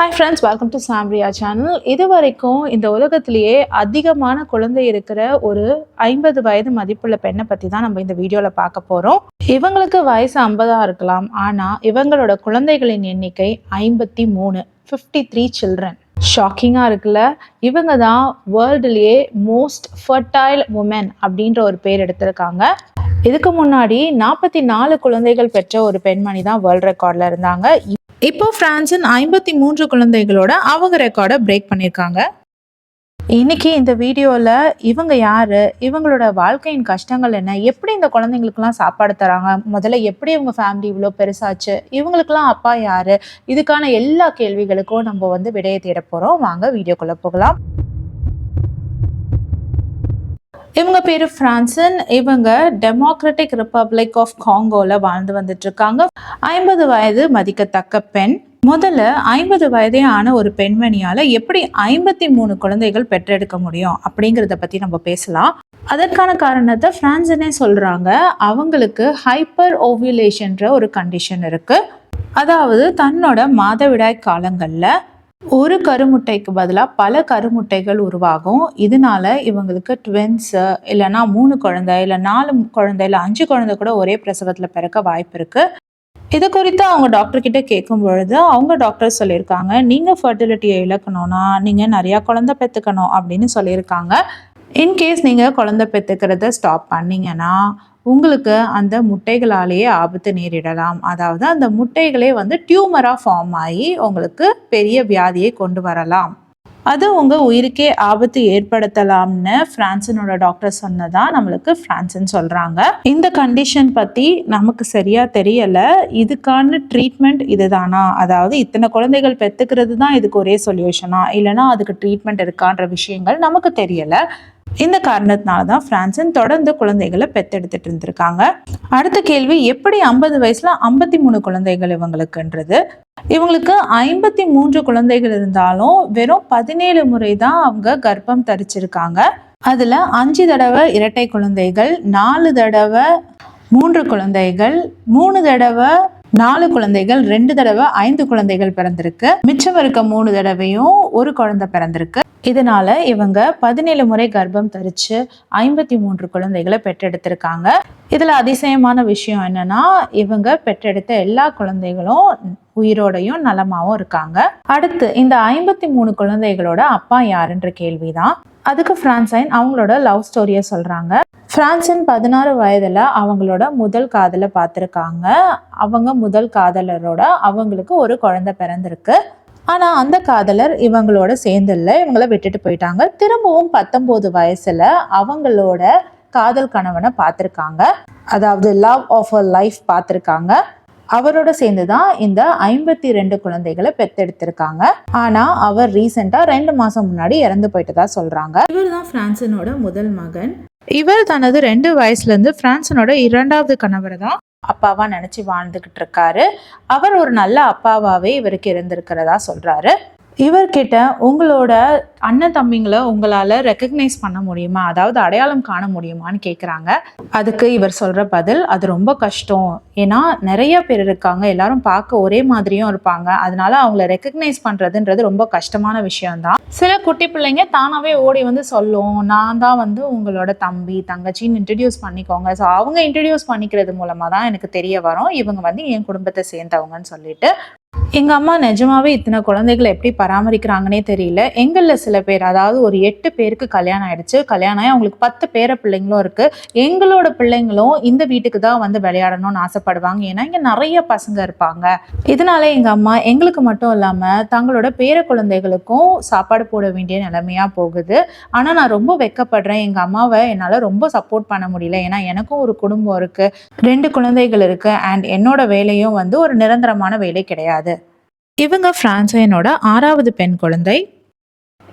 Hi friends welcome to Samriya channel இது வரைக்கும் இந்த உலகத்திலேயே அதிகமான குழந்தை இருக்கிற ஒரு ஐம்பது வயது மதிப்புள்ள பெண்ணை பற்றி தான் நம்ம இந்த வீடியோவில் பார்க்க போகிறோம் இவங்களுக்கு வயசு ஐம்பதாக இருக்கலாம். ஆனால் இவங்களோட குழந்தைகளின் எண்ணிக்கை ஐம்பத்தி மூணு ஃபிஃப்டி த்ரீ சில்ட்ரன் ஷாக்கிங்காக இருக்குல்ல? இவங்க தான் வேர்ல்டுலேயே மோஸ்ட் ஃபர்டைல் உமன் அப்படின்ற ஒரு பேர் எடுத்திருக்காங்க. இதுக்கு முன்னாடி நாற்பத்தி நாலு குழந்தைகள் பெற்ற ஒரு பெண்மணி தான் வேர்ல்ட் ரெக்கார்டில் இருந்தாங்க. இப்போ பிரான்சின் ஐம்பத்தி மூன்று குழந்தைகளோட அவங்க ரெக்கார்டை பிரேக் பண்ணியிருக்காங்க இன்னைக்கு இந்த வீடியோவில் இவங்க யாரு இவங்களோட வாழ்க்கையின் கஷ்டங்கள் என்ன எப்படி இந்த குழந்தைங்களுக்குலாம் சாப்பாடு தராங்க முதல்ல எப்படி இவங்க ஃபேமிலி இவ்வளோ பெருசாச்சு இவங்களுக்குலாம் அப்பா யாரு இதுக்கான எல்லா கேள்விகளுக்கும் நம்ம வந்து விடையை தேட போகிறோம் வாங்க வீடியோக்குள்ளே போகலாம். இவங்க பேர் பிரான்சன். இவங்க டெமோக்ராட்டிக் ரிப்பப்ளிக் ஆஃப் காங்கோல வாழ்ந்து வந்துட்டு இருக்காங்க ஐம்பது வயது மதிக்கத்தக்க பெண். முதல்ல ஐம்பது வயதே ஆன ஒரு பெண்மணியால எப்படி ஐம்பத்தி மூணு குழந்தைகள் பெற்றெடுக்க முடியும் அப்படிங்கிறத பத்தி நம்ம பேசலாம். அதற்கான காரணத்தை பிரான்சனே சொல்றாங்க. அவங்களுக்கு ஹைப்பர் ஓவியுலேஷன்ற ஒரு கண்டிஷன் இருக்கு. அதாவது தன்னோட மாதவிடாய் காலங்களில் ஒரு கருமுட்டைக்கு பதிலாக பல கருமுட்டைகள் உருவாகும். இதனால இவங்களுக்கு ட்வின்ஸு இல்லைன்னா மூணு குழந்தை இல்லை நாலு குழந்தை இல்லை அஞ்சு குழந்தை கூட ஒரே பிரசவத்தில் பிறக்க வாய்ப்பு இருக்கு. இது குறித்து அவங்க டாக்டர்கிட்ட கேட்கும் பொழுது அவங்க டாக்டர் சொல்லியிருக்காங்க நீங்கள் ஃபர்டிலிட்டியை இழக்கணும்னா நீங்கள் நிறையா குழந்தை பெற்றுக்கணும் அப்படின்னு சொல்லியிருக்காங்க. இன்கேஸ் நீங்கள் குழந்தை பெற்றுக்கிறத ஸ்டாப் பண்ணிங்கன்னா உங்களுக்கு அந்த முட்டைகளாலேயே ஆபத்து நேரிடலாம். அதாவது அந்த முட்டைகளே வந்து டியூமராக ஃபார்ம் ஆகி உங்களுக்கு பெரிய வியாதியை கொண்டு வரலாம். அது உங்கள் உயிருக்கே ஆபத்து ஏற்படுத்தலாம்னு பிரான்சனோட டாக்டர் சொன்னதா நம்மளுக்கு பிரான்சன் சொல்கிறாங்க இந்த கண்டிஷன் பற்றி நமக்கு சரியாக தெரியலை. இதுக்கான ட்ரீட்மெண்ட் இதுதானா? அதாவது இத்தனை குழந்தைகள் பெற்றுக்கிறது தான் இதுக்கு ஒரே சொல்யூஷனா இல்லைனா அதுக்கு ட்ரீட்மெண்ட் இருக்கான்ற விஷயங்கள் நமக்கு தெரியலை. இந்த காரணத்தினால தான் பிரான்சன் தொடர்ந்து குழந்தைகளை பெத்தெடுத்துட்டு இருந்திருக்காங்க. அடுத்த கேள்வி எப்படி ஐம்பது வயசுல ஐம்பத்தி மூணு குழந்தைகள் இவங்களுக்குன்றது. இவங்களுக்கு ஐம்பத்தி மூன்று குழந்தைகள் இருந்தாலும் வெறும் பதினேழு முறை தான் அவங்க கர்ப்பம் தரிச்சிருக்காங்க. அதுல அஞ்சு தடவை இரட்டை குழந்தைகள் நாலு தடவை மூன்று குழந்தைகள் மூணு தடவை நாலு குழந்தைகள் ரெண்டு தடவை ஐந்து குழந்தைகள் பிறந்திருக்கு. மிச்சம் இருக்க மூணு தடவையும் ஒரு குழந்தை பிறந்திருக்கு. இதனால இவங்க பதினேழு முறை கர்ப்பம் தரிச்சு ஐம்பத்தி மூன்று குழந்தைகளை பெற்றெடுத்திருக்காங்க. இதுல அதிசயமான விஷயம் என்னன்னா இவங்க பெற்றெடுத்த எல்லா குழந்தைகளும் உயிரோடையும் நலமாவும் இருக்காங்க. அடுத்து இந்த ஐம்பத்தி மூணு குழந்தைகளோட அப்பா யாருன்ற கேள்விதான். அதுக்கு பிரான்சைன் அவங்களோட லவ் ஸ்டோரியை சொல்றாங்க. பிரான்சின் பதினாறு வயதுல அவங்களோட முதல் காதலை பார்த்துருக்காங்க. அவங்க முதல் காதலரோட அவங்களுக்கு ஒரு குழந்தை பிறந்திருக்கு. ஆனால் அந்த காதலர் இவங்களோட சேர்ந்தில்ல இவங்கள விட்டுட்டு போயிட்டாங்க. திரும்பவும் பத்தொம்போது வயசுல அவங்களோட காதல் கணவனை பார்த்துருக்காங்க. அதாவது லவ் ஆஃப் அ லைஃப் பார்த்துருக்காங்க. அவரோட சேர்ந்து தான் இந்த ஐம்பத்தி ரெண்டு குழந்தைகளை பெத்தெடுத்திருக்காங்க. ஆனா அவர் ரீசெண்டா ரெண்டு மாசம் முன்னாடி இறந்து போயிட்டதா சொல்றாங்க. இவர் தான் பிரான்சனோட முதல் மகன். இவர் தனது ரெண்டு வயசுல இருந்து பிரான்சனோட இரண்டாவது கணவர் தான் அப்பாவாக நினச்சி வாழ்ந்துக்கிட்டு இருக்காரு அவர் ஒரு நல்ல அப்பாவாகவே இவருக்கு இருந்திருக்கிறதா சொல்கிறாரு இவர்கிட்ட உங்களோட அண்ணன் தம்பிங்களை உங்களால் ரெக்கக்னைஸ் பண்ண முடியுமா? அதாவது அடையாளம் காண முடியுமான்னு கேட்குறாங்க அதுக்கு இவர் சொல்கிற பதில் அது ரொம்ப கஷ்டம். ஏன்னா நிறைய பேர் இருக்காங்க. எல்லாரும் பார்க்க ஒரே மாதிரியும் இருப்பாங்க. அதனால அவங்கள ரெக்கக்னைஸ் பண்ணுறதுன்றது ரொம்ப கஷ்டமான விஷயம்தான். சில குட்டி பிள்ளைங்க தானாகவே ஓடி வந்து சொல்லும். நான் தான் வந்து உங்களோட தம்பி தங்கச்சின்னு இன்ட்ரடியூஸ் பண்ணிக்கோங்க. ஸோ அவங்க இன்ட்ரடியூஸ் பண்ணிக்கிறது மூலமாக தான் எனக்கு தெரிய வரும். இவங்க வந்து என் குடும்பத்தை சேர்ந்தவங்கன்னு சொல்லிட்டு. எங்கள் அம்மா நிஜமாவே இத்தனை குழந்தைகளை எப்படி பராமரிக்கிறாங்கன்னே தெரியல. எங்களில் சில பேர் அதாவது ஒரு எட்டு பேருக்கு கல்யாணம் ஆயிடுச்சு. கல்யாணம் ஆகி அவங்களுக்கு பத்து பேர பிள்ளைங்களும் இருக்கு. எங்களோட பிள்ளைங்களும் இந்த வீட்டுக்கு தான் வந்து விளையாடணும்னு ஆசைப்படுவாங்க. ஏன்னா இங்கே நிறைய பசங்க இருப்பாங்க. இதனால எங்கள் அம்மா எங்களுக்கு மட்டும் இல்லாமல் தங்களோட பேர குழந்தைகளுக்கும் சாப்பாடு போட வேண்டிய நிலைமையா போகுது. ஆனால் நான் ரொம்ப வெக்கப்படுறேன். எங்கள் அம்மாவை என்னால் ரொம்ப சப்போர்ட் பண்ண முடியல. ஏன்னா எனக்கும் ஒரு குடும்பம் இருக்கு. ரெண்டு குழந்தைகள் இருக்கு. அண்ட் என்னோட வேலையும் வந்து ஒரு நிரந்தரமான வேலை கிடையாது. இவங்க பிரான்சைனோட ஆறாவது பெண் குழந்தை.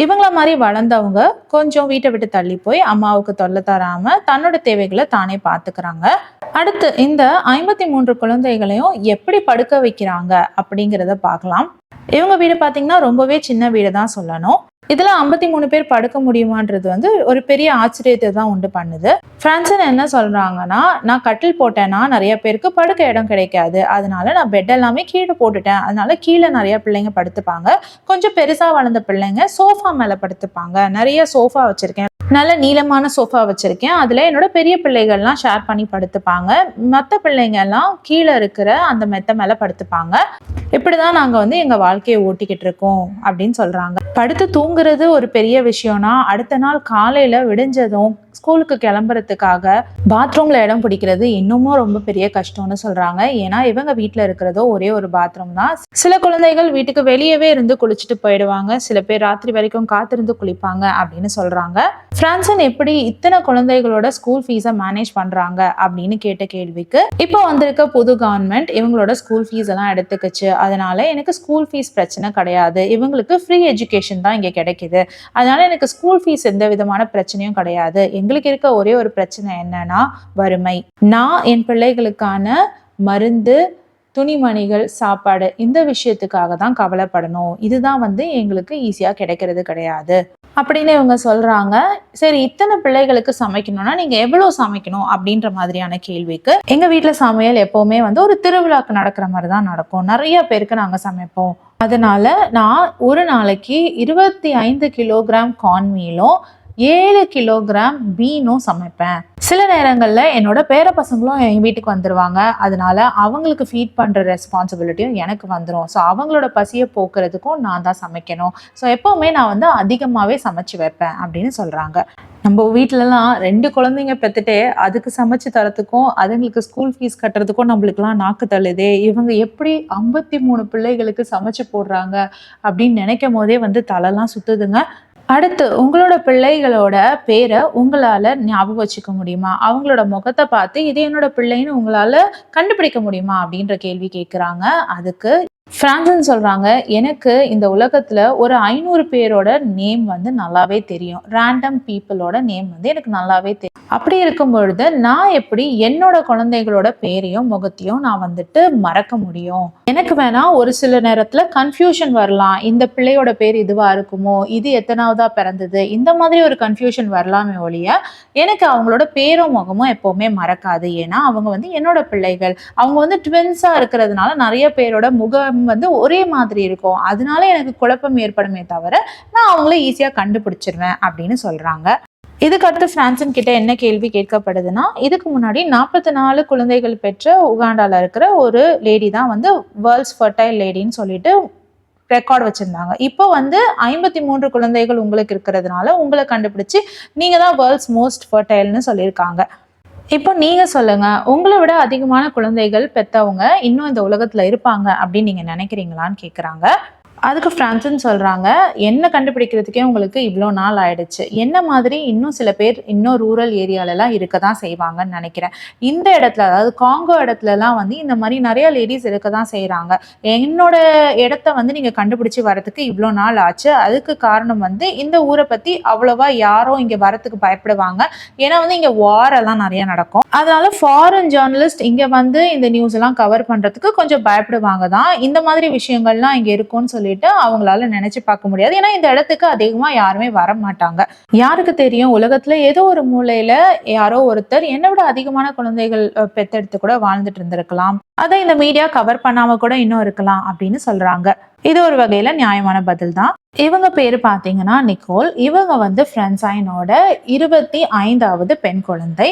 இவங்கள மாதிரி வளர்ந்தவங்க கொஞ்சம் வீட்டை விட்டு தள்ளி போய் அம்மாவுக்கு தொல்லை தராம தன்னோட தேவைகளை தானே பார்த்துக்கிறாங்க அடுத்து இந்த ஐம்பத்தி மூன்று குழந்தைகளையும் எப்படி படுக்க வைக்கிறாங்க அப்படிங்கிறத பார்க்கலாம். இவங்க வீடு பார்த்தீங்கன்னா ரொம்பவே சின்ன வீடு தான் சொல்லணும். இதுல ஐம்பத்தி மூணு பேர் படுக்க முடியுமான்றது வந்து ஒரு பெரிய ஆச்சரியத்தை தான் உண்டு பண்ணுது. ஃப்ரான்சன் என்ன சொல்றாங்கன்னா நான் கட்டில் போட்டேன்னா நிறைய பேருக்கு படுக்க இடம் கிடைக்காது. அதனால நான் பெட் எல்லாமே கீழே போட்டுட்டேன். அதனால கீழே நிறைய பிள்ளைங்க படுத்துப்பாங்க. கொஞ்சம் பெருசா வளர்ந்த பிள்ளைங்க சோஃபா மேல படுத்துப்பாங்க. நிறைய சோஃபா வச்சிருக்கேன். நல்ல நீளமான சோஃபா வச்சுருக்கேன். அதில் என்னோட பெரிய பிள்ளைகள்லாம் ஷேர் பண்ணி படுத்துப்பாங்க. மற்ற பிள்ளைங்க எல்லாம் கீழே இருக்கிற அந்த மெத்த மேலே படுத்துப்பாங்க. இப்படி தான் நாங்கள் வந்து எங்கள் வாழ்க்கையை ஓட்டிக்கிட்டு இருக்கோம் அப்படின்னு சொல்கிறாங்க படுத்து தூங்குறது ஒரு பெரிய விஷயம்னா அடுத்த நாள் காலையில் விடிஞ்சதும் ஸ்கூலுக்கு கிளம்புறதுக்காக பாத்ரூம்ல இடம் பிடிக்கிறது இன்னமும் ரொம்ப பெரிய கஷ்டம்னு சொல்றாங்க. ஏன்னா இவங்க வீட்டில் இருக்கிறதோ ஒரே ஒரு பாத்ரூம் தான். சில குழந்தைகள் வீட்டுக்கு வெளியவே இருந்து குளிச்சுட்டு போயிடுவாங்க. சில பேர் ராத்திரி வரைக்கும் காத்திருந்து குளிப்பாங்க அப்படின்னு சொல்றாங்க. பிரான்சன் எப்படி இத்தனை குழந்தைகளோட ஸ்கூல் ஃபீஸை மேனேஜ் பண்றாங்க அப்படின்னு கேட்ட கேள்விக்கு இப்போ வந்திருக்க புது கவர்மெண்ட் இவங்களோட ஸ்கூல் ஃபீஸ் எல்லாம் எடுத்துக்கிச்சு. அதனால எனக்கு ஸ்கூல் ஃபீஸ் பிரச்சனை கிடையாது. இவங்களுக்கு ஃப்ரீ எஜுகேஷன் தான் இங்க கிடைக்குது. அதனால எனக்கு ஸ்கூல் ஃபீஸ் எந்த விதமான பிரச்சனையும் கிடையாது. எங்களுக்கு இருக்க ஒரே ஒரு பிரச்சனை என்னன்னா வறுமை. நான் என் பிள்ளைகளுக்கான மருந்து துணிமணிகள் சாப்பாடு இந்த விஷயத்துக்காக தான் கவலைப்படணும். இதுதான் வந்து எங்களுக்கு ஈஸியாக கிடைக்கிறது கிடையாது. அப்படின்னு இவங்க சொல்றாங்க. சரி இத்தனை பிள்ளைகளுக்கு சமைக்கணும்னா நீங்க எவ்வளவு சமைக்கணும் அப்படின்ற மாதிரியான கேள்விக்கு எங்க வீட்டில் சமையல் எப்பவுமே வந்து ஒரு திருவிழாக்கு நடக்கிற மாதிரி தான் நடக்கும். நிறைய பேருக்கு நாங்க சமைப்போம். அதனால நான் ஒரு நாளைக்கு இருபத்தி ஐந்து கிலோகிராம் கார்ன்மீலும் ஏழு கிலோகிராம் பீனும் சமைப்பேன். சில நேரங்களில் என்னோட பேர பசங்களும் என் வீட்டுக்கு வந்துடுவாங்க அதனால அவங்களுக்கு ஃபீட் பண்ணுற ரெஸ்பான்சிபிலிட்டியும் எனக்கு வந்துடும் ஸோ அவங்களோட பசியை போக்குறதுக்கும் நான் தான் சமைக்கணும். ஸோ எப்போவுமே நான் வந்து அதிகமாகவே சமைச்சு வைப்பேன் அப்படின்னு சொல்கிறாங்க நம்ம வீட்டிலலாம் ரெண்டு குழந்தைங்க பெற்றுட்டே அதுக்கு சமைச்சு தரத்துக்கும் அதுங்களுக்கு ஸ்கூல் ஃபீஸ் கட்டுறதுக்கும் நம்மளுக்குலாம் நாக்கு தள்ளுதே. இவங்க எப்படி ஐம்பத்தி மூணு பிள்ளைகளுக்கு சமைச்சு போடுறாங்க அப்படின்னு நினைக்கும் போதே வந்து தலைலாம் சுற்றுதுங்க அடுத்து உங்களோட பிள்ளைகளோட பேரை உங்களால் ஞாபகம் வச்சுக்க முடியுமா? அவங்களோட முகத்தை பார்த்து இது என்னோட பிள்ளைன்னு உங்களால் கண்டுபிடிக்க முடியுமா? அப்படின்ற கேள்வி கேட்குறாங்க அதுக்கு ஃப்ரான்சன் சொல்கிறாங்க எனக்கு இந்த உலகத்தில் ஒரு ஐநூறு பேரோட நேம் வந்து நல்லாவே தெரியும். ரேண்டம் பீப்புளோட நேம் வந்து எனக்கு நல்லாவே தெரியும். அப்படி இருக்கும் பொழுது நான் எப்படி என்னோட குழந்தைகளோட பேரையும் முகத்தையும் நான் வந்துட்டு மறக்க முடியும்? எனக்கு வேணா ஒரு சில நேரத்துல கன்ஃபியூஷன் வரலாம். இந்த பிள்ளையோட பேர் இதுவா இருக்குமோ? இது எத்தனாவதா பிறந்தது? இந்த மாதிரி ஒரு கன்ஃபியூஷன் வரலாமே ஒழிய எனக்கு அவங்களோட பேரும் முகமும் எப்பவுமே மறக்காது. ஏன்னா அவங்க வந்து என்னோட பிள்ளைகள். அவங்க வந்து ட்வின்ஸா இருக்கிறதுனால நிறைய பேரோட முகம் வந்து ஒரே மாதிரி இருக்கும். அதனால எனக்கு குழப்பம் ஏற்படுமே தவிர நான் அவங்கள ஈஸியாக கண்டுபிடிச்சிருவேன் அப்படின்னு சொல்கிறாங்க இதுக்கு அடுத்து பிரான்சன் கிட்ட என்ன கேள்வி கேட்கப்படுதுன்னா இதுக்கு முன்னாடி நாற்பத்தி நாலு குழந்தைகள் பெற்ற உகாண்டாவில் இருக்கிற ஒரு லேடி தான் வந்து வேர்ல்ட்ஸ் ஃபர்டைல் லேடின்னு சொல்லிட்டு ரெக்கார்ட் வச்சுருந்தாங்க. இப்போ வந்து ஐம்பத்தி மூன்று குழந்தைகள் உங்களுக்கு இருக்கிறதுனால உங்களை கண்டுபிடிச்சி நீங்கள் தான் வேர்ல்ட்ஸ் மோஸ்ட் ஃபர்டைல்னு சொல்லியிருக்காங்க. இப்போ நீங்கள் சொல்லுங்கள் உங்களை விட அதிகமான குழந்தைகள் பெற்றவங்க இன்னும் இந்த உலகத்தில் இருப்பாங்க அப்படின்னு நீங்கள் நினைக்கிறீங்களான்னு கேட்குறாங்க அதுக்கு பிரான்சன் சொல்கிறாங்க என்ன கண்டுபிடிக்கிறதுக்கே உங்களுக்கு இவ்வளோ நாள் ஆயிடுச்சு. என்ன மாதிரி இன்னும் சில பேர் இன்னும் ரூரல் ஏரியாலலாம் இருக்க தான் செய்வாங்கன்னு நினைக்கிறேன். இந்த இடத்துல அதாவது காங்கோ இடத்துலலாம் வந்து இந்த மாதிரி நிறைய லேடிஸ் இருக்க தான் செய்கிறாங்க என்னோட இடத்த வந்து நீங்கள் கண்டுபிடிச்சி வரதுக்கு இவ்வளோ நாள் ஆச்சு. அதுக்கு காரணம் வந்து இந்த ஊரை பற்றி அவ்வளோவா யாரும் இங்கே வரத்துக்கு பயப்படுவாங்க. ஏன்னா வந்து இங்கே வார் எல்லாம் நிறைய நடக்கும். அதனால ஃபாரின் ஜேர்னலிஸ்ட் இங்கே வந்து இந்த நியூஸ் எல்லாம் கவர் பண்ணுறதுக்கு கொஞ்சம் பயப்படுவாங்க தான் இந்த மாதிரி விஷயங்கள்லாம் இங்கே இருக்கும்னு சொல்லிட்டு அவங்களால நினைச்சு பார்க்க முடியாது. ஏன்னா இந்த இடத்துக்கு அதிகமா யாருமே வர மாட்டாங்க யாருக்கு தெரியும்? உலகத்துல ஏதோ ஒரு மூலையில யாரோ ஒருத்தர் என்னை விட அதிகமான குழந்தைகள் பெத்தெடுத்து கூட வாழ்ந்துட்டு இருந்திருக்கலாம். அதை இந்த மீடியா கவர் பண்ணாம கூட இன்னும் இருக்கலாம் அப்படின்னு சொல்றாங்க. இது ஒரு வகையில நியாயமான பதில் தான் இவங்க பேரு பாத்தீங்கன்னா நிக்கோல். இவங்க வந்து ஃப்ரெண்ட்ஸைனோட இருபத்தி ஐந்தாவது பெண் குழந்தை.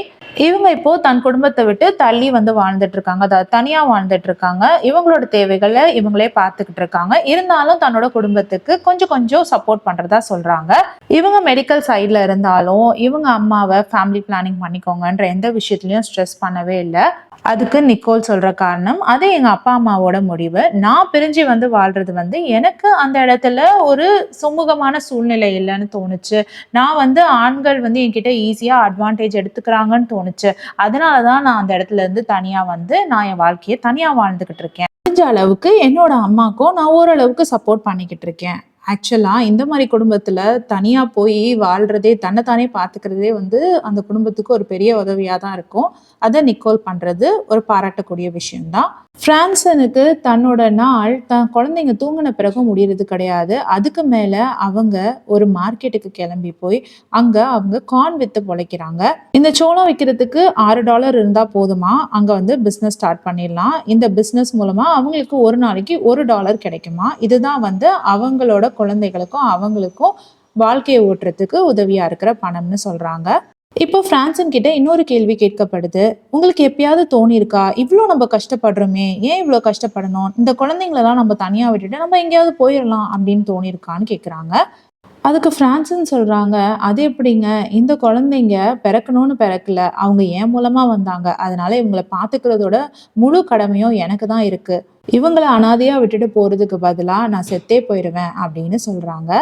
இவங்க இப்போ தன் குடும்பத்தை விட்டு தள்ளி வந்து வாழ்ந்துட்டு இருக்காங்க. அதாவது தனியா வாழ்ந்துட்டு இருக்காங்க. இவங்களோட தேவைகளை இவங்களே பார்த்துக்கிட்டு இருக்காங்க. இருந்தாலும் தன்னோட குடும்பத்துக்கு கொஞ்சம் கொஞ்சம் சப்போர்ட் பண்றதா சொல்றாங்க. இவங்க மெடிக்கல் சைட்ல இருந்தாலும் இவங்க அம்மாவை ஃபேமிலி பிளானிங் பண்ணிக்கோங்கன்ற எந்த விஷயத்துலயும் ஸ்ட்ரெஸ் பண்ணவே இல்லை. அதுக்கு நிக்கோல் சொல்கிற காரணம். அது எங்கள் அப்பா அம்மாவோட முடிவு. நான் பிரிஞ்சு வந்து வாழ்கிறது வந்து எனக்கு அந்த இடத்துல ஒரு சுமூகமான சூழ்நிலை இல்லைன்னு தோணுச்சு. நான் வந்து ஆண்கள் வந்து என்கிட்ட ஈஸியாக அட்வான்டேஜ் எடுத்துக்கிறாங்கன்னு தோணுச்சு. அதனால தான் நான் அந்த இடத்துல இருந்து தனியாக வந்து நான் என் வாழ்க்கையை தனியாக வாழ்ந்துக்கிட்டு இருக்கேன். முடிஞ்ச அளவுக்கு என்னோட அம்மாக்கும் நான் ஓரளவுக்கு சப்போர்ட் பண்ணிக்கிட்டு இருக்கேன். ஆக்சுவலாக இந்த மாதிரி குடும்பத்தில் தனியாக போய் வாழ்கிறதே தன்னைத்தானே பார்த்துக்கிறதே வந்து அந்த குடும்பத்துக்கு ஒரு பெரிய உதவியாக தான் இருக்கும். அதை நிக்கோல் பண்ணுறது ஒரு பாராட்டக்கூடிய விஷயம்தான். பிரான்சனுக்கு தன்னோட நாள் தன் குழந்தைங்க தூங்கின பிறகு முடியறது கிடையாது. அதுக்கு மேல அவங்க ஒரு மார்க்கெட்டுக்கு கிளம்பி போய் அங்க அவங்க கார்ன் வித்து பொழைக்கிறாங்க. இந்த சோளம் விற்கிறதுக்கு ஆறு டாலர் இருந்தா போதுமா? அங்க வந்து பிசினஸ் ஸ்டார்ட் பண்ணிடலாம். இந்த பிசினஸ் மூலமா அவங்களுக்கு ஒரு நாளைக்கு ஒரு டாலர் கிடைக்குமா? இதுதான் வந்து அவங்களோட குழந்தைகளுக்கும் அவங்களுக்கும் வாழ்க்கையை ஓட்டுறதுக்கு உதவியா இருக்கிற பணம்னு சொல்றாங்க. இப்போ பிரான்சன் கிட்ட இன்னொரு கேள்வி கேட்கப்படுது. உங்களுக்கு எப்பயாவது தோணியிருக்கா? இவ்வளோ நம்ம கஷ்டப்படுறோமே ஏன் இவ்வளோ கஷ்டப்படணும்? இந்த குழந்தைங்களெல்லாம் நம்ம தனியாக விட்டுட்டு நம்ம எங்கேயாவது போயிடலாம் அப்படின்னு தோணியிருக்கான்னு கேட்குறாங்க. அதுக்கு பிரான்சன் சொல்கிறாங்க அது எப்படிங்க? இந்த குழந்தைங்க பிறக்கணும்னு பிறக்கல. அவங்க என் மூலமாக வந்தாங்க? அதனால இவங்களை பார்த்துக்கிறதோட முழு கடமையும் எனக்கு தான் இருக்குது இவங்களை அனாதையாக விட்டுட்டு போகிறதுக்கு பதிலாக நான் செத்தே போயிடுவேன் அப்படின்னு சொல்கிறாங்க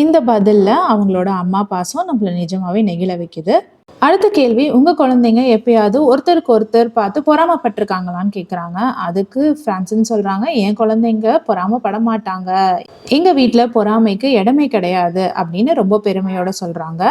இந்த பதிலில் அவங்களோட அம்மா பாசம் நம்மள நிஜமாகவே நெகிழ வைக்குது. அடுத்த கேள்வி உங்கள் குழந்தைங்க எப்பயாவது ஒருத்தருக்கு ஒருத்தர் பார்த்து பொறாமப்பட்டிருக்காங்களான்னு கேட்குறாங்க அதுக்கு ஃப்ரான்ஸுன்னு சொல்கிறாங்க என் குழந்தைங்க பொறாமப்பட மாட்டாங்க. எங்கள் வீட்டில் பொறாமைக்கு இடமே கிடையாது. அப்படின்னு ரொம்ப பெருமையோட சொல்கிறாங்க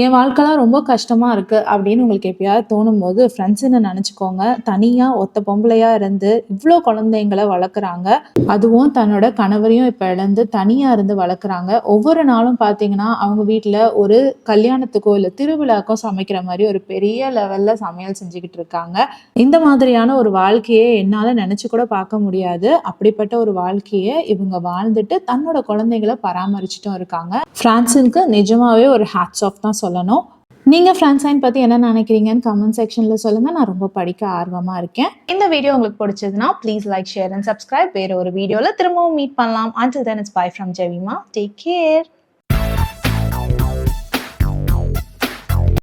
என் வாழ்க்கைலாம் ரொம்ப கஷ்டமா இருக்கு அப்படின்னு உங்களுக்கு எப்பயாவது தோணும் போது ஃப்ரெண்ட்ஸுன்னு நினச்சிக்கோங்க. தனியா ஒத்த பொம்பளையா இருந்து இவ்வளோ குழந்தைங்களை வளர்க்குறாங்க. அதுவும் தன்னோட கணவரையும் இப்போ இழந்து தனியா இருந்து வளர்க்குறாங்க. ஒவ்வொரு நாளும் பார்த்தீங்கன்னா அவங்க வீட்டில் ஒரு கல்யாணத்துக்கோ இல்லை திருவிழாக்கோ சமைக்கிற மாதிரி ஒரு பெரிய லெவல்ல சமையல் செஞ்சுக்கிட்டு இருக்காங்க. இந்த மாதிரியான ஒரு வாழ்க்கையை என்னால் நினச்சி கூட பார்க்க முடியாது. அப்படிப்பட்ட ஒரு வாழ்க்கையை இவங்க வாழ்ந்துட்டு தன்னோட குழந்தைங்களை பராமரிச்சுட்டும் இருக்காங்க. ஃப்ரான்ஸுக்கு நிஜமாவே ஒரு ஹேட்ஸ் ஆஃப் தான் சொல்லணும். நீங்கள் ஃப்ரான்சைன் பற்றி என்ன நினைக்கிறீங்கன்னு கமெண்ட் செக்ஷனில் சொல்லுங்கள் நான் ரொம்ப படிக்க ஆர்வமாக இருக்கேன். இந்த வீடியோ உங்களுக்கு பிடிச்சதுன்னா please like share and subscribe வேற ஒரு வீடியோவில் திரும்பவும் மீட் பண்ணலாம். Until then it's bye from ஜெவிமா take care